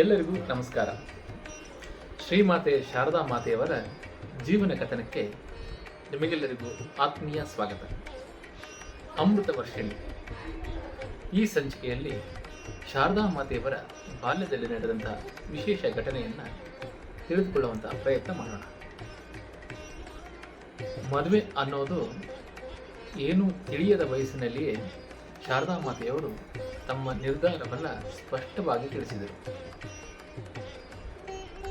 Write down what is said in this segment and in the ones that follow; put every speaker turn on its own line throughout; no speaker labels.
ಎಲ್ಲರಿಗೂ ನಮಸ್ಕಾರ. ಶ್ರೀಮಾತೆ ಶಾರದಾ ಮಾತೆಯವರ ಜೀವನ ಕಥನಕ್ಕೆ ನಿಮಗೆಲ್ಲರಿಗೂ ಆತ್ಮೀಯ ಸ್ವಾಗತ. ಅಮೃತ ವರ್ಷಿಣಿ. ಈ ಸಂಚಿಕೆಯಲ್ಲಿ ಶಾರದಾ ಮಾತೆಯವರ ಬಾಲ್ಯದಲ್ಲಿ ನಡೆದಂತಹ ವಿಶೇಷ ಘಟನೆಯನ್ನು ತಿಳಿದುಕೊಳ್ಳುವಂತಹ ಪ್ರಯತ್ನ ಮಾಡೋಣ. ಮದುವೆ ಅನ್ನೋದು ಏನು ತಿಳಿಯದ ವಯಸ್ಸಿನಲ್ಲಿಯೇ ಶಾರದಾ ಮಾತೆಯವರು ತಮ್ಮ ನಿರ್ಧಾರವನ್ನು ಸ್ಪಷ್ಟವಾಗಿ ತಿಳಿಸಿದರು.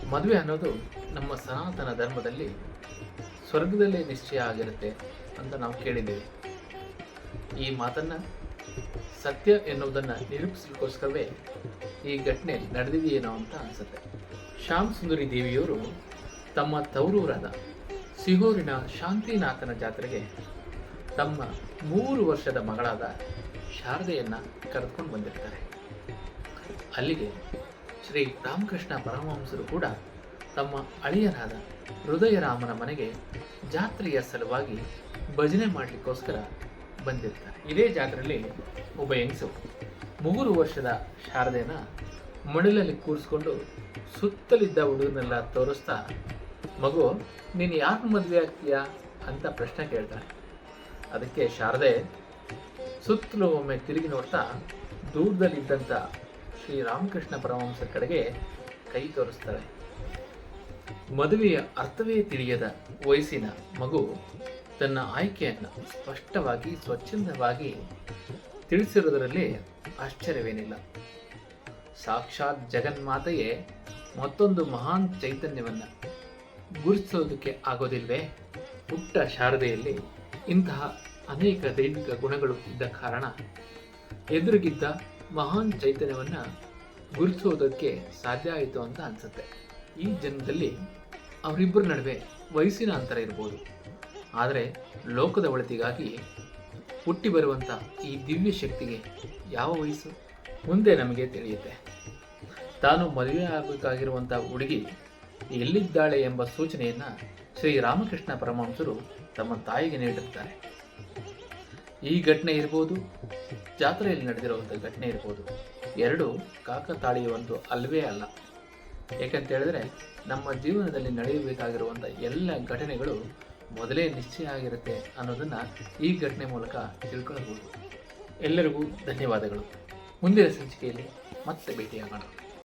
ಮದುವೆ ಅನ್ನೋದು ನಮ್ಮ ಸನಾತನ ಧರ್ಮದಲ್ಲಿ ಸ್ವರ್ಗದಲ್ಲೇ ನಿಶ್ಚಯ ಆಗಿರುತ್ತೆ ಅಂತ ನಾವು ಕೇಳಿದ್ದೇವೆ. ಈ ಮಾತನ್ನ ಸತ್ಯ ಎನ್ನುವುದನ್ನು ನಿರೂಪಿಸಲಿಕ್ಕೋಸ್ಕರವೇ ಈ ಘಟನೆ ನಡೆದಿದೆಯೇನೋ ಅಂತ ಅನಿಸುತ್ತೆ. ಶ್ಯಾಮ್ ಸುಂದರಿ ದೇವಿಯವರು ತಮ್ಮ ತವರೂರಾದ ಸಿಹೋರಿನ ಶಾಂತಿನಾಥನ ಜಾತ್ರೆಗೆ ತಮ್ಮ ಮೂರು ವರ್ಷದ ಮಗಳಾದ ಶಾರದೆಯನ್ನ ಕರೆದುಕೊಂಡು ಬಂದಿರ್ತಾರೆ. ಅಲ್ಲಿಗೆ ಶ್ರೀ ರಾಮಕೃಷ್ಣ ಪರಮಹಂಸರು ಕೂಡ ತಮ್ಮ ಅಳಿಯನಾದ ಹೃದಯರಾಮನ ಮನೆಗೆ ಜಾತ್ರೆಯ ಸಲುವಾಗಿ ಭಜನೆ ಮಾಡಲಿಕ್ಕೋಸ್ಕರ ಬಂದಿರ್ತಾರೆ. ಇದೇ ಜಾತ್ರೆಯಲ್ಲಿ ಒಬ್ಬ ಹೆಂಗಸು ಮೂರು ವರ್ಷದ ಶಾರದೆನ ಮಡಿಲಲ್ಲಿ ಕೂರಿಸ್ಕೊಂಡು ಸುತ್ತಲಿದ್ದ ಹುಡುಗನೆಲ್ಲ ತೋರಿಸ್ತಾ, ಮಗು, ನೀನು ಯಾರು ಮದುವೆ ಆಗ್ತೀಯಾ? ಅಂತ ಪ್ರಶ್ನೆ ಕೇಳ್ತಾಳೆ. ಅದಕ್ಕೆ ಶಾರದೆ ಸುತ್ತಲೂ ಒಮ್ಮೆ ತಿರುಗಿ ನೋಡ್ತಾ ದೂರದಲ್ಲಿದ್ದಂಥ ಶ್ರೀ ರಾಮಕೃಷ್ಣ ಪರಮಹಂಸರ ಕಡೆಗೆ ಕೈ ತೋರಿಸ್ತಾರೆ. ಮದುವೆಯ ಅರ್ಥವೇ ತಿಳಿಯದ ವಯಸ್ಸಿನ ಮಗು ತನ್ನ ಆಯ್ಕೆಯನ್ನು ಸ್ಪಷ್ಟವಾಗಿ, ಸ್ವಚ್ಛಂದವಾಗಿ ತಿಳಿಸಿರೋದರಲ್ಲಿ ಆಶ್ಚರ್ಯವೇನಿಲ್ಲ. ಸಾಕ್ಷಾತ್ ಜಗನ್ಮಾತೆಯೇ ಮತ್ತೊಂದು ಮಹಾನ್ ಚೈತನ್ಯವನ್ನು ಗುರುತಿಸೋದಕ್ಕೆ ಆಗೋದಿಲ್ವೇ? ಪುಟ್ಟ ಶಾರದೆಯಲ್ಲಿ ಇಂತಹ ಅನೇಕ ದೈವಿಕ ಗುಣಗಳು ಇದ್ದ ಕಾರಣ ಎದುರಿಗಿದ್ದ ಮಹಾನ್ ಚೈತನ್ಯವನ್ನು ಗುರುತಿಸೋದಕ್ಕೆ ಸಾಧ್ಯ ಆಯಿತು ಅಂತ ಅನಿಸುತ್ತೆ. ಈ ಜನ್ಮದಲ್ಲಿ ಅವರಿಬ್ಬರ ನಡುವೆ ವಯಸ್ಸಿನ ಅಂತರ ಇರ್ಬೋದು. ಆದರೆ ಲೋಕದ ಒಳಿತಿಗಾಗಿ ಹುಟ್ಟಿ ಬರುವಂಥ ಈ ದಿವ್ಯ ಶಕ್ತಿಗೆ ಯಾವ ವಯಸ್ಸು? ಮುಂದೆ ನಮಗೆ ತಿಳಿಯುತ್ತೆ. ತಾನು ಮದುವೆ ಆಗಬೇಕಾಗಿರುವಂಥ ಹುಡುಗಿ ಎಲ್ಲಿದ್ದಾಳೆ ಎಂಬ ಸೂಚನೆಯನ್ನು ಶ್ರೀ ರಾಮಕೃಷ್ಣ ಪರಮಹಂಸರು ತಮ್ಮ ತಾಯಿಗೆ ನೀಡಿರ್ತಾರೆ. ಈ ಘಟನೆ ಇರ್ಬೋದು, ಜಾತ್ರೆಯಲ್ಲಿ ನಡೆದಿರುವಂಥ ಘಟನೆ ಇರ್ಬೋದು, ಎರಡು ಕಾಕತಾಳೀಯವಂತೂ ಅಲ್ವೇ ಅಲ್ಲ. ಏಕಂತ ಹೇಳಿದ್ರೆ ನಮ್ಮ ಜೀವನದಲ್ಲಿ ನಡೆಯಬೇಕಾಗಿರುವಂಥ ಎಲ್ಲ ಘಟನೆಗಳು ಮೊದಲೇ ನಿಶ್ಚಯ ಆಗಿರುತ್ತೆ ಅನ್ನೋದನ್ನು ಈ ಘಟನೆ ಮೂಲಕ ತಿಳ್ಕೊಳ್ಬೋದು. ಎಲ್ಲರಿಗೂ ಧನ್ಯವಾದಗಳು. ಮುಂದಿನ ಸಂಚಿಕೆಯಲ್ಲಿ ಮತ್ತೆ ಭೇಟಿಯಾಗೋಣ.